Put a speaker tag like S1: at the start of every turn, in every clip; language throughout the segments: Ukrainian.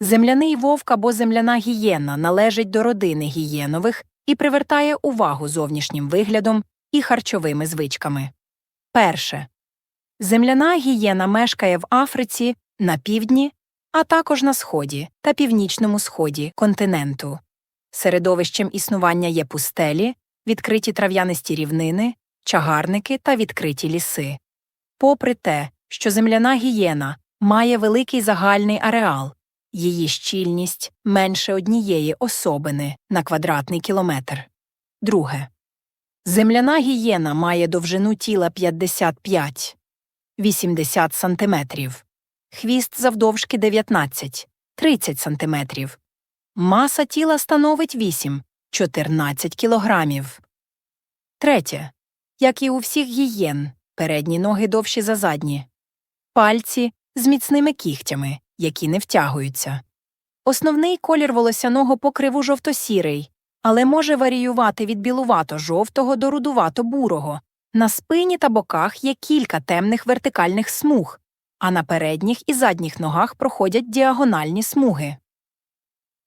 S1: Земляний вовк або земляна гієна належить до родини гієнових і привертає увагу зовнішнім виглядом і харчовими звичками. Перше. Земляна гієна мешкає в Африці, на півдні, а також на сході та північному сході континенту. Середовищем існування є пустелі, відкриті трав'янисті рівнини, чагарники та відкриті ліси. Попри те, що земляна гієна має великий загальний ареал, її щільність менше однієї особини на квадратний кілометр. Друге. Земляна гієна має довжину тіла 55 80 сантиметрів, хвіст завдовжки 19 30 сантиметрів. Маса тіла становить 8 14 кілограмів. Третє. Як і у всіх гієн, передні ноги довші за задні. Пальці з міцними кігтями, які не втягуються. Основний колір волосяного покриву жовто-сірий, але може варіювати від білувато-жовтого до рудувато-бурого. На спині та боках є кілька темних вертикальних смуг, а на передніх і задніх ногах проходять діагональні смуги.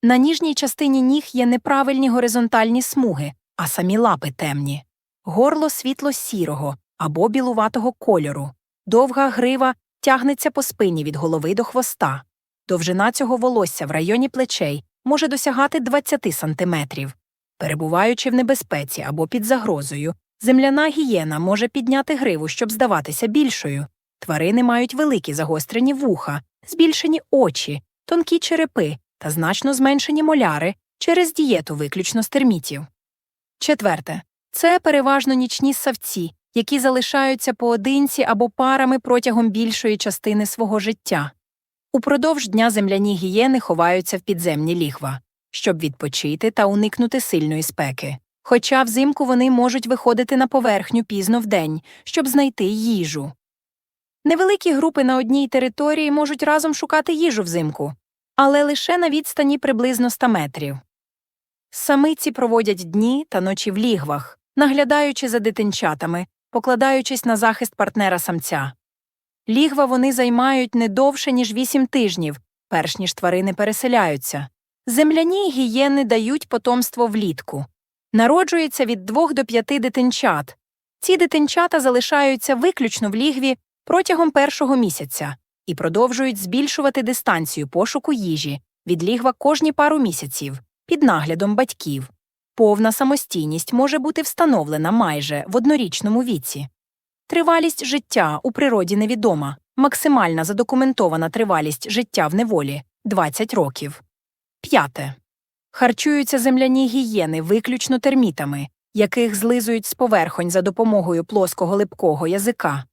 S1: На ніжній частині ніг є неправильні горизонтальні смуги, а самі лапи темні. Горло світло-сірого або білуватого кольору. Довга грива тягнеться по спині від голови до хвоста. Довжина цього волосся в районі плечей може досягати 20 сантиметрів. Перебуваючи в небезпеці або під загрозою, земляна гієна може підняти гриву, щоб здаватися більшою. Тварини мають великі загострені вуха, збільшені очі, тонкі черепи та значно зменшені моляри через дієту виключно з термітів. Четверте. Це переважно нічні савці, які залишаються поодинці або парами протягом більшої частини свого життя. Упродовж дня земляні гієни ховаються в підземні лігва, щоб відпочити та уникнути сильної спеки. Хоча взимку вони можуть виходити на поверхню пізно вдень, щоб знайти їжу. Невеликі групи на одній території можуть разом шукати їжу взимку, але лише на відстані приблизно 100 метрів. Самиці проводять дні та ночі в лігвах, наглядаючи за дитинчатами, покладаючись на захист партнера самця. Лігва вони займають не довше, ніж 8 тижнів, перш ніж тварини переселяються. Земляні гієни дають потомство влітку. Народжується від 2 до 5 дитинчат. Ці дитинчата залишаються виключно в лігві протягом першого місяця і продовжують збільшувати дистанцію пошуку їжі від лігва кожні пару місяців під наглядом батьків. Повна самостійність може бути встановлена майже в однорічному віці. Тривалість життя у природі невідома, максимальна задокументована тривалість життя в неволі 20 років. П'яте. Харчуються земляні гієни виключно термітами, яких злизують з поверхонь за допомогою плоского липкого язика.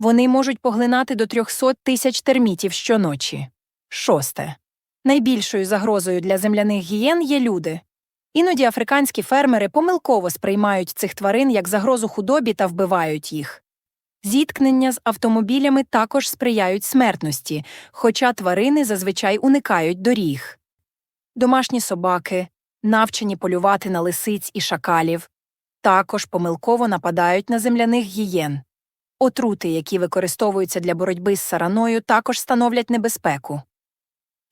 S1: Вони можуть поглинати до 300 тисяч термітів щоночі. Шосте. Найбільшою загрозою для земляних гієн є люди. Іноді африканські фермери помилково сприймають цих тварин як загрозу худобі та вбивають їх. Зіткнення з автомобілями також сприяють смертності, хоча тварини зазвичай уникають доріг. Домашні собаки, навчені полювати на лисиць і шакалів, також помилково нападають на земляних гієн. Отрути, які використовуються для боротьби з сараною, також становлять небезпеку.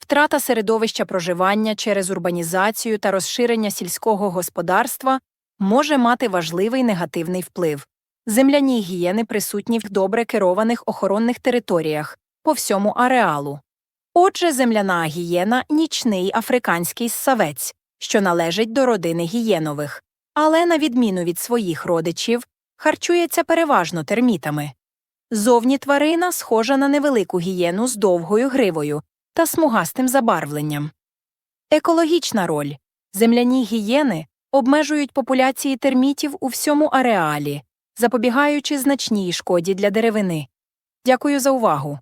S1: Втрата середовища проживання через урбанізацію та розширення сільського господарства може мати важливий негативний вплив. Земляні гієни присутні в добре керованих охоронних територіях по всьому ареалу. Отже, земляна гієна нічний африканський ссавець, що належить до родини гієнових, але, на відміну від своїх родичів, харчується переважно термітами. Зовні тварина схожа на невелику гієну з довгою гривою та смугастим забарвленням. Екологічна роль земляні гієни обмежують популяції термітів у всьому ареалі, запобігаючи значній шкоді для деревини. Дякую за увагу.